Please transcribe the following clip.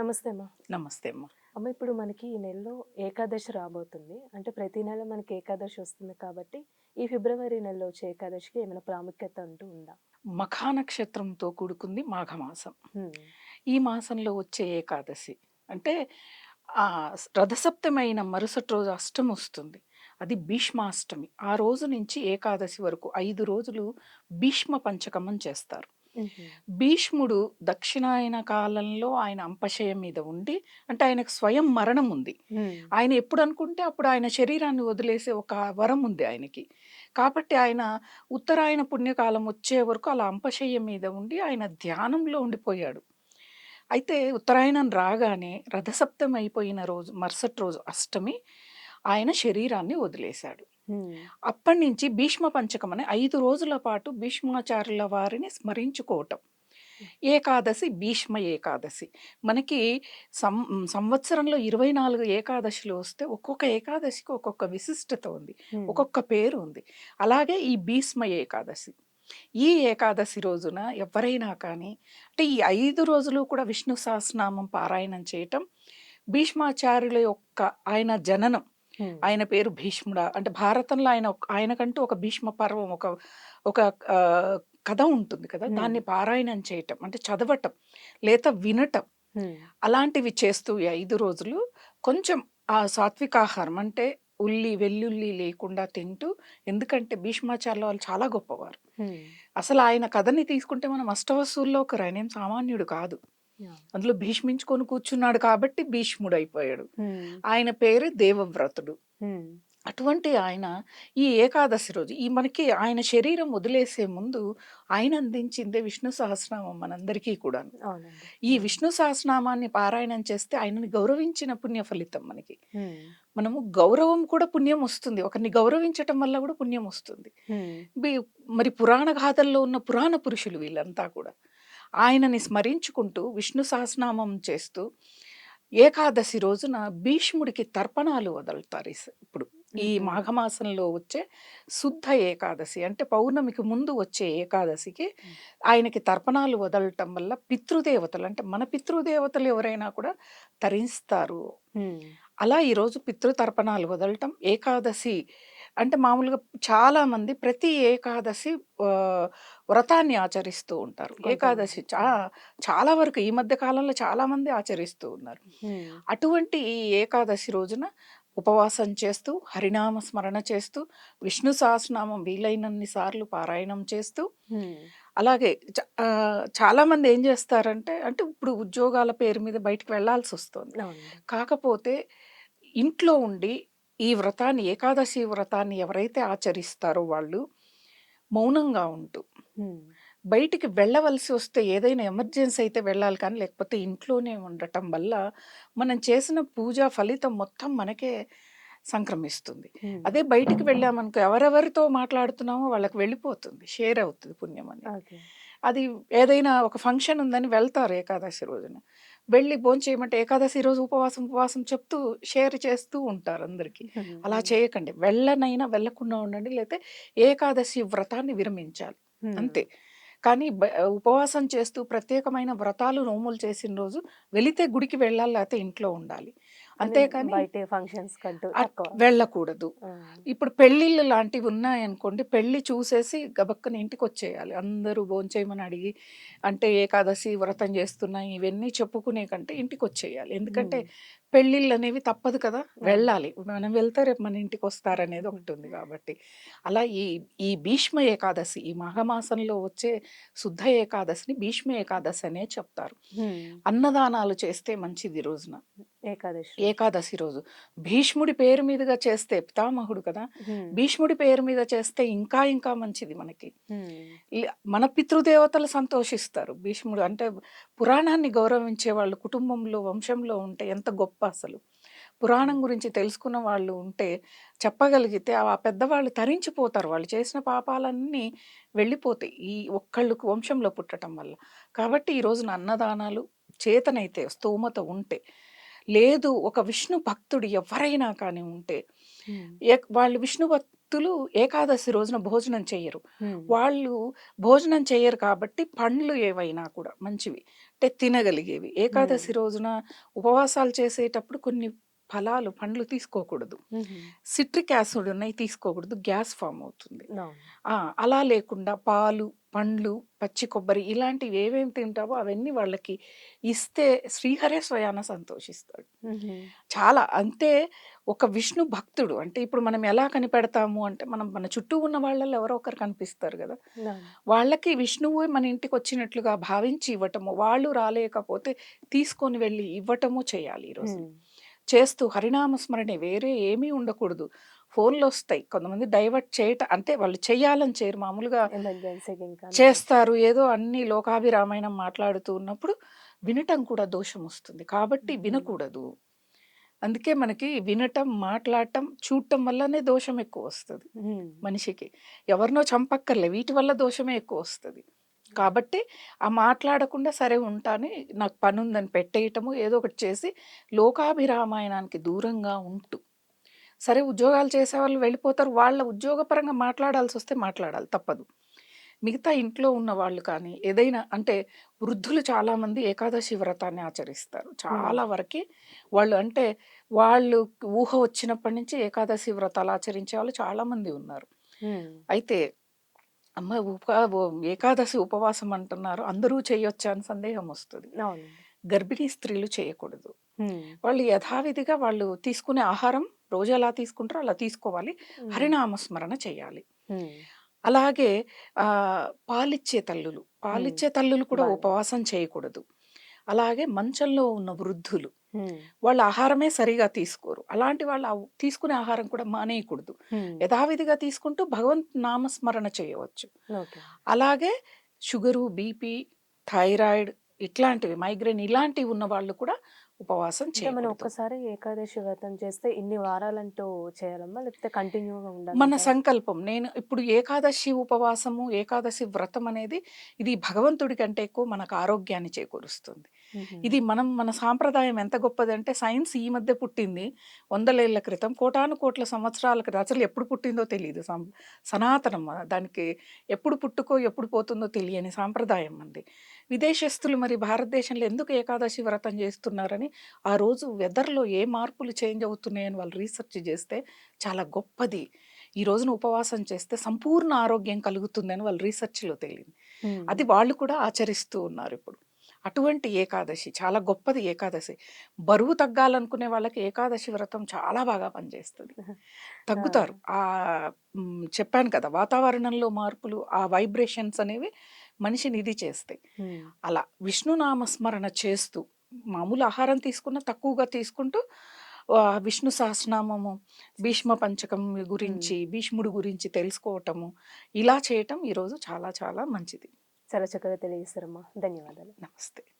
నమస్తే అమ్మా. నమస్తే అమ్మ. అమ్మ ఇప్పుడు మనకి ఈ నెలలో ఏకాదశి రాబోతుంది. అంటే ప్రతి నెల మనకి ఏకాదశి వస్తుంది కాబట్టి ఈ ఫిబ్రవరి నెలలో వచ్చే ఏకాదశికి ఏమైనా ప్రాముఖ్యత అంటూ ఉందా? మఖా నక్షత్రంతో కూడుకుంది మాఘమాసం. ఈ మాసంలో వచ్చే ఏకాదశి అంటే ఆ స్- రథసప్తమి అయిన మరుసటి రోజు అష్టమి వస్తుంది. అది భీష్మాష్టమి. ఆ రోజు నుంచి ఏకాదశి వరకు ఐదు రోజులు భీష్మ పంచకమం చేస్తారు. భీష్ముడు దక్షిణాయన కాలంలో ఆయన అంపశయం మీద ఉండి అంటే ఆయనకు స్వయం మరణం ఉంది. ఆయన ఎప్పుడు అనుకుంటే అప్పుడు ఆయన శరీరాన్ని వదిలేసే ఒక వరం ఉంది ఆయనకి కాబట్టి ఆయన ఉత్తరాయణ పుణ్యకాలం వచ్చే వరకు అలా అంపశయ్య మీద ఉండి ఆయన ధ్యానంలో ఉండిపోయాడు అయితే ఉత్తరాయణం రాగానే రథసప్తమి అయిపోయిన రోజు మరుసటి రోజు అష్టమి ఆయన శరీరాన్ని వదిలేశాడు. అప్పటి నుంచి భీష్మ పంచకం అనే ఐదు రోజుల పాటు భీష్మాచార్యుల వారిని స్మరించుకోవటం. ఏకాదశి భీష్మ ఏకాదశి. మనకి సం సంవత్సరంలో ఇరవై నాలుగు ఏకాదశిలు వస్తే ఒక్కొక్క ఏకాదశికి ఒక్కొక్క విశిష్టత ఉంది. ఒక్కొక్క పేరు ఉంది. అలాగే ఈ భీష్మ ఏకాదశి. ఈ ఏకాదశి రోజున ఎవరైనా కానీ అంటే ఈ ఐదు రోజులు కూడా విష్ణు సహస్రనామం పారాయణం చేయటం భీష్మాచార్యుల యొక్క ఆయన జననం. ఆయన పేరు భీష్ముడ అంటే భారతంలో ఆయన ఒక- ఆయనకంటూ ఒక భీష్మ పర్వం ఒక ఒక ఆ, కథ ఉంటుంది కదా. దాన్ని పారాయణం చేయటం అంటే చదవటం లేదా వినటం. అలాంటివి చేస్తూ ఈ ఐదు రోజులు కొంచెం ఆ సాత్వికాహారం అంటే ఉల్లి వెల్లుల్లి లేకుండా తింటూ ఎందుకంటే భీష్మాచార్యుల వాళ్ళు చాలా గొప్పవారు. అసలు ఆయన కథని తీసుకుంటే మనం అష్టవసూల్లో ఒకరు ఆయన ఏం సామాన్యుడు కాదు. అందులో భీష్మించుకొని కూర్చున్నాడు కాబట్టి భీష్ముడు అయిపోయాడు హ్మ్. ఆయన పేరు దేవవ్రతుడు. హ్మ్. అటువంటి ఆయన ఈ ఏకాదశి రోజు ఈ మనకి ఆయన శరీరం వదిలేసే ముందు ఆయన అందించిందే విష్ణు సహస్రనామం మనందరికీ కూడా ఈ విష్ణు సహస్రనామాన్ని పారాయణం చేస్తే ఆయనని గౌరవించిన పుణ్య ఫలితం మనకి. హ్మ్. మనము గౌరవం కూడా పుణ్యం వస్తుంది. ఒకరిని గౌరవించటం వల్ల కూడా పుణ్యం వస్తుంది. మరి పురాణ గాథల్లో ఉన్న పురాణ పురుషులు వీళ్ళంతా కూడా. ఆయనని స్మరించుకుంటూ విష్ణు సహస్రనామం చేస్తూ ఏకాదశి రోజున భీష్ముడికి తర్పణాలు వదులుతారు ఇప్పుడు ఈ. మాఘమాసంలో వచ్చే శుద్ధ ఏకాదశి అంటే పౌర్ణమికి ముందు వచ్చే ఏకాదశికి ఆయనకి తర్పణాలు వదలటం వల్ల పితృదేవతలు అంటే మన పితృదేవతలు ఎవరైనా కూడా తరిస్తారు. అలా ఈరోజు పితృతర్పణాలు వదలటం ఏకాదశి అంటే మామూలుగా చాలా మంది ప్రతి ఏకాదశి ఆ, వ్రతాన్ని ఆచరిస్తూ ఉంటారు కొంతమంది. ఏకాదశి చా చాలా వరకు ఈ మధ్య కాలంలో చాలా మంది ఆచరిస్తూ ఉన్నారు. అటువంటి ఈ ఏకాదశి రోజున ఉపవాసం చేస్తూ హరినామ స్మరణ చేస్తూ విష్ణు సహస్రనామం వీలైనన్ని సార్లు పారాయణం చేస్తూ. అలాగే చ- ఆ, చాలా మంది ఏం చేస్తారంటే అంటే ఇప్పుడు ఉద్యోగాల పేరు మీద బయటికి వెళ్ళాల్సి వస్తుంది అవునండి కాకపోతే ఇంట్లో ఉండి ఈ వ్రతాన్ని ఏకాదశి వ్రతాన్ని ఎవరైతే ఆచరిస్తారో వాళ్ళు మౌనంగా ఉంటూ. బయటికి వెళ్ళవలసి వస్తే ఏదైనా ఎమర్జెన్సీ అయితే వెళ్ళాలి కానీ లేకపోతే ఇంట్లోనే ఉండటం వల్ల మనం చేసిన పూజ ఫలితం మొత్తం మనకే సంక్రమిస్తుంది. అదే బయటికి వెళ్ళామనుకో ఎవరెవరితో మాట్లాడుతున్నామో వాళ్ళకి వెళ్ళిపోతుంది షేర్ అవుతుంది పుణ్యం అని ఓకే అది ఏదైనా ఒక ఫంక్షన్ ఉందని వెళ్తారు ఏకాదశి రోజున వెళ్ళి భోంచేయమంటే ఏకాదశి రోజు ఉపవాసం ఉపవాసం చెప్తూ షేర్ చేస్తూ ఉంటారు అందరికీ. అలా చేయకండి. వెళ్ళనైనా వెళ్ళకుండా ఉండండి. లేకపోతే ఏకాదశి వ్రతాన్ని విరమించాలి. అంతే. కానీ ఉపవాసం చేస్తూ ప్రత్యేకమైన వ్రతాలు నోములు చేసిన రోజు వెళితే గుడికి వెళ్ళాలి లేకపోతే ఇంట్లో ఉండాలి. అంతేకాని బయట ఫంక్షన్స్ వెళ్ళకూడదు. ఇప్పుడు పెళ్ళిళ్ళు లాంటివి ఉన్నాయనుకోండి పెళ్ళి చూసేసి గబక్కన ఇంటికి వచ్చేయాలి అందరూ భోంచేయమని అడిగి అంటే ఏకాదశి వ్రతం చేస్తున్నాయి ఇవన్నీ చెప్పుకునే కంటే ఇంటికి వచ్చేయాలి ఎందుకంటే. పెళ్ళిళ్ళు అనేవి తప్పదు కదా. వెళ్ళాలి. మనం వెళ్తే రేపు మన ఇంటికి వస్తారనేది ఒకటి ఉంది కాబట్టి. అలా ఈ ఈ భీష్మ ఏకాదశి ఈ మాఘమాసంలో వచ్చే శుద్ధ ఏకాదశిని భీష్మ ఏకాదశి అనే చెప్తారు. అన్నదానాలు చేస్తే మంచిది రోజున. ఏకాదశి ఏకాదశి రోజు. భీష్ముడి పేరు మీదుగా చేస్తే పితామహుడు కదా. భీష్ముడి పేరు మీద చేస్తే ఇంకా ఇంకా మంచిది మనకి. మన పితృదేవతలు సంతోషిస్తారు. భీష్ముడు అంటే పురాణాన్ని గౌరవించే వాళ్ళు కుటుంబంలో వంశంలో ఉంటే ఎంత గొప్ప అసలు. పురాణం గురించి తెలుసుకున్న వాళ్ళు ఉంటే చెప్పగలిగితే ఆ పెద్దవాళ్ళు తరించిపోతారు. వాళ్ళు చేసిన పాపాలన్నీ వెళ్ళిపోతాయి. ఈ ఒక్కళ్ళకు వంశంలో పుట్టడం వల్ల. కాబట్టి ఈ రోజున అన్నదానాలు చేతనైతే స్తోమత ఉంటే లేదు ఒక విష్ణు భక్తుడు ఎవరైనా కానీ ఉంటే వాళ్ళు విష్ణు భక్తులు ఏకాదశి రోజున భోజనం చెయ్యరు. హ్మ్. వాళ్ళు భోజనం చేయరు కాబట్టి పండ్లు ఏవైనా కూడా మంచివి. అంటే తినగలిగేవి. ఏకాదశి రోజున ఉపవాసాలు చేసేటప్పుడు కొన్ని ఫలాలు పండ్లు తీసుకోకూడదు. సిట్రిక్ యాసిడ్ ఉన్నాయి తీసుకోకూడదు. గ్యాస్ ఫామ్ అవుతుంది. అలా లేకుండా పాలు పండ్లు పచ్చి కొబ్బరి ఇలాంటివి ఏమేమి తింటావో అవన్నీ వాళ్ళకి ఇస్తే శ్రీహరే స్వయాన సంతోషిస్తాడు. చాలా అంటే ఒక విష్ణు భక్తుడు అంటే ఇప్పుడు మనం ఎలా కనిపెడతాము అంటే మనం మన చుట్టూ ఉన్న వాళ్ళలో ఎవరో ఒకరు కనిపిస్తారు కదా అవును. వాళ్ళకి విష్ణువు మన ఇంటికి వచ్చినట్లుగా భావించి ఇవ్వటము వాళ్ళు రాలేకపోతే తీసుకొని వెళ్ళి ఇవ్వటము చేయాలి ఈరోజు. చేస్తూ హరినామస్మరణే వేరే ఏమీ ఉండకూడదు ఫోన్లు వస్తాయి కొంతమంది డైవర్ట్ చేయట అంటే వాళ్ళు చేయాలని చేయరు. మామూలుగా చేస్తారు. ఏదో అన్ని లోకాభిరామాయణం మాట్లాడుతూ ఉన్నప్పుడు వినటం కూడా దోషం వస్తుంది. కాబట్టి. వినకూడదు. అందుకే మనకి వినటం మాట్లాడటం చూడటం వల్లనే దోషం ఎక్కువ వస్తుంది. మనిషికి. ఎవరినో చంపక్కర్లే వీటి వల్ల దోషమే ఎక్కువ వస్తుంది. కాబట్టి ఆ మాట్లాడకుండా సరే ఉంటాని నాకు పని ఉందని పెట్టేయటము ఏదో ఒకటి చేసి లోకాభిరామాయణానికి దూరంగా ఉంటూ సరే ఉద్యోగాలు చేసే వాళ్ళు వెళ్ళిపోతారు. వాళ్ళ ఉద్యోగపరంగా మాట్లాడాల్సి వస్తే మాట్లాడాలి తప్పదు. మిగతా ఇంట్లో ఉన్న వాళ్ళు కానీ ఏదైనా అంటే వృద్ధులు చాలామంది ఏకాదశి వ్రతాన్ని ఆచరిస్తారు. చాలా వరకు వాళ్ళు అంటే వాళ్ళు ఊహ వచ్చినప్పటి నుంచి ఏకాదశి వ్రతాలు ఆచరించే వాళ్ళు చాలామంది ఉన్నారు. అయితే అమ్మ ఉప ఏకాదశి ఉపవాసం అంటున్నారు. అందరూ చేయొచ్చా అని సందేహం వస్తుంది. గర్భిణీ స్త్రీలు చేయకూడదు. వాళ్ళు యథావిధిగా వాళ్ళు తీసుకునే ఆహారం రోజు ఎలా తీసుకుంటారో అలా తీసుకోవాలి. హరినామస్మరణ చేయాలి. అలాగే పాలిచ్చే తల్లులు పాలిచ్చే తల్లులు కూడా. ఉపవాసం చేయకూడదు అలాగే మంచంలో ఉన్న వృద్ధులు. వాళ్ళ ఆహారమే సరిగా తీసుకోరు అలాంటి వాళ్ళు తీసుకునే ఆహారం కూడా మానేయకూడదు. యథావిధిగా తీసుకుంటూ భగవంత్ నామస్మరణ చేయవచ్చు అలాగే షుగరు బీపీ థైరాయిడ్ ఇట్లాంటివి మైగ్రేన్ ఇలాంటివి ఉన్న వాళ్ళు కూడా ఉపవాసం మనం చేయకూడదు. ఒక్కసారి ఏకాదశి వ్రతం చేస్తే ఇన్ని వారాలంటూ చేయాలమ్మా లేకపోతే కంటిన్యూగా ఉండాలి మన సంకల్పం నేను ఇప్పుడు ఏకాదశి ఉపవాసము ఏకాదశి వ్రతం అనేది ఇది భగవంతుడి కంటే ఎక్కువ మనకు ఆరోగ్యాన్ని చేకూరుస్తుంది. ఇది మనం మన సాంప్రదాయం ఎంత గొప్పదంటే సైన్స్ ఈ మధ్య పుట్టింది. వందలేళ్ళ క్రితం కోటాను కోట్ల సంవత్సరాల క్రితం అసలు ఎప్పుడు పుట్టిందో తెలియదు సం- సనాతనం దానికి ఎప్పుడు పుట్టుకో ఎప్పుడు పోతుందో తెలియని సాంప్రదాయం మంది విదేశస్తులు మరి భారతదేశంలో ఎందుకు ఏకాదశి వ్రతం చేస్తున్నారని ఆ రోజు వెదర్లో ఏ మార్పులు చేంజ్ అవుతున్నాయని వాళ్ళు రీసెర్చ్ చేస్తే చాలా గొప్పది. ఈ రోజున ఉపవాసం చేస్తే సంపూర్ణ ఆరోగ్యం కలుగుతుందని వాళ్ళు రీసెర్చ్లో తెలియదు అది వాళ్ళు కూడా ఆచరిస్తూ ఉన్నారు ఇప్పుడు. అటువంటి ఏకాదశి చాలా గొప్పది ఏకాదశి. బరువు తగ్గాలనుకునే వాళ్ళకి ఏకాదశి వ్రతం చాలా బాగా పనిచేస్తుంది. తగ్గుతారు. ఆ చెప్పాను కదా వాతావరణంలో మార్పులు ఆ వైబ్రేషన్స్ అనేవి మనిషిని ఇది చేస్తాయి అలా విష్ణునామస్మరణ చేస్తూ మామూలు ఆహారం తీసుకున్న తక్కువగా తీసుకుంటూ విష్ణు సహస్రనామము భీష్మ పంచకం గురించి భీష్ముడు గురించి తెలుసుకోవటము ఇలా చేయటం ఈరోజు చాలా చాలా మంచిది. చాలా చక్కగా తెలియజేస్తారమ్మా ధన్యవాదాలు. నమస్తే.